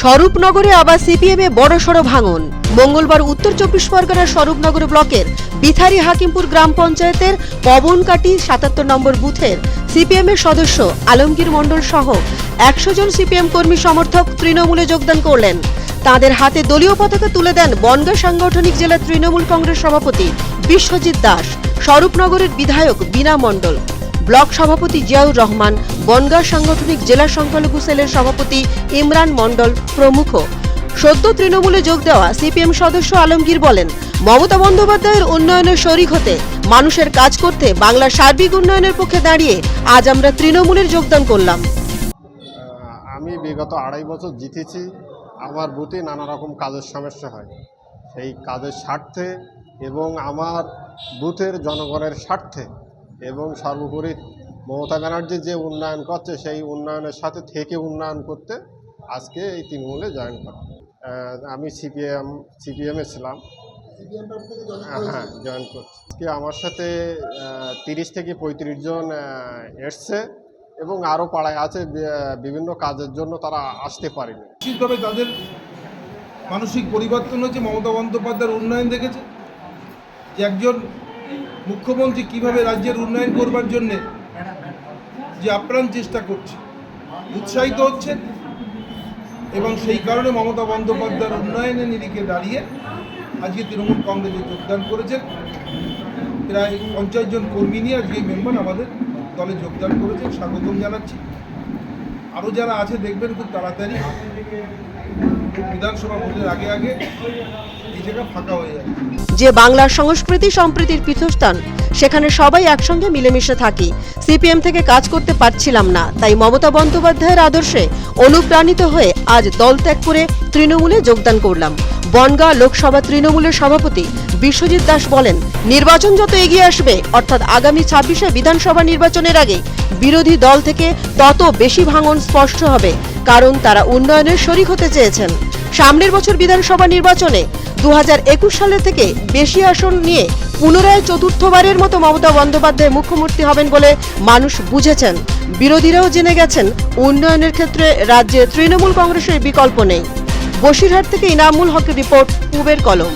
স্বরূপনগরে আবার সিপিএমে বড়সড় ভাঙন। মঙ্গলবার উত্তর চব্বিশ পরগনার স্বরূপনগর ব্লকের বিথারি হাকিমপুর গ্রাম পঞ্চায়েতের পবনকাটি সাতাত্তর নম্বর বুথের সিপিএম এর সদস্য আলমগীর মণ্ডল সহ একশো জন সিপিএম কর্মী সমর্থক তৃণমূলে যোগদান করলেন। তাদের হাতে দলীয় পতাকা তুলে দেন বনগাঁ সাংগঠনিক জেলা তৃণমূল কংগ্রেস সভাপতি বিশ্বজিৎ দাস। স্বরূপনগরের বিধায়ক বীণা মণ্ডল। ব্লক সভাপতি জিয়াউর রহমান, বনগাঁ সাংগঠনিক জেলা সংখ্যালঘু সেলের সভাপতি ইমরান মণ্ডল প্রমুখ। সদ্য তৃণমূলে যোগ দেওয়া সিপিএম সদস্য আলমগীর বলেন, মমতা বন্দ্যোপাধ্যায়ের উন্নয়নের শরিক হতে, মানুষের কাজ করতে বাংলার সার্বিক উন্নয়নের পক্ষে দাঁড়িয়ে আজ আমরা তৃণমূলের যোগদান করলাম। আমি বিগত আড়াই বছর জিতেছি, আমার বুথে নানা রকম কাজের সমস্যা হয়। সেই কাজের স্বার্থে এবং আমার বুথের জনগণের স্বার্থে এবং সর্বোপরি মমতা ব্যানার্জি যে উন্নয়ন করছে সেই উন্নয়নের সাথে থেকে উন্নয়ন করতে আজকে এই তৃণমূলে জয়েন করা। আমি সিপিএম সিপিএমে ছিলাম। হ্যাঁ জয়েন করছি। আজকে আমার সাথে তিরিশ থেকে পঁয়ত্রিশ জন এসছে এবং আরও পাড়ায় আছে বিভিন্ন কাজের জন্য তারা আসতে পারেনি। নিশ্চিতভাবে তাদের মানসিক পরিবর্তন হয়েছে। মমতা বন্দ্যোপাধ্যায়ের উন্নয়ন দেখেছে যে একজন মুখ্যমন্ত্রী কীভাবে রাজ্যের উন্নয়ন করবার জন্যে যে আপ্রাণ চেষ্টা করছে, উৎসাহিত হচ্ছেন এবং সেই কারণে মমতা বন্দ্যোপাধ্যায়ের উন্নয়নের নিরিখে দাঁড়িয়ে আজকে তৃণমূল কংগ্রেসে যোগদান করেছেন। প্রায় পঞ্চাশ জন কর্মী নিয়ে আজকে মেম্বার আমাদের দলে যোগদান করেছেন। স্বাগতম জানাচ্ছি। আরও যারা আছে দেখবেন খুব তাড়াতাড়ি। বিধানসভা ভোটের আগে আগে যে বাংলার সংস্কৃতি সম্প্রীতির পীঠস্থান, সেখানে সবাই একসঙ্গে মিলেমিশে থাকি। সিপিএম থেকে কাজ করতে পারছিলাম না, তাই মমতা বন্দ্যোপাধ্যায়ের আদর্শে অনুপ্রাণিত হয়ে আজ দল ত্যাগ করে তৃণমূলে যোগদান করলাম। বনগাঁ লোকসভা তৃণমূলের সভাপতি বিশ্বজিৎ দাস বলেন, নির্বাচন যত এগিয়ে আসবে, অর্থাৎ আগামী ছাব্বিশে বিধানসভা নির্বাচনের আগে বিরোধী দল থেকে তত বেশি ভাঙন স্পষ্ট হবে, কারণ তারা উন্নয়নের শরিক হতে চেয়েছেন। সামনের বছর বিধানসভা নির্বাচনে দু সালে থেকে বেশি আসন নিয়ে পুনরায় চতুর্থবারের মতো মমতা বন্দ্যোপাধ্যায় মুখ্যমন্ত্রী হবেন বলে মানুষ বুঝেছেন। বিরোধীরাও জেনে গেছেন, উন্নয়নের ক্ষেত্রে রাজ্যে তৃণমূল কংগ্রেসের বিকল্প নেই। বসিরহাট থেকে ইনামুল হকের রিপোর্ট পুবের কলম।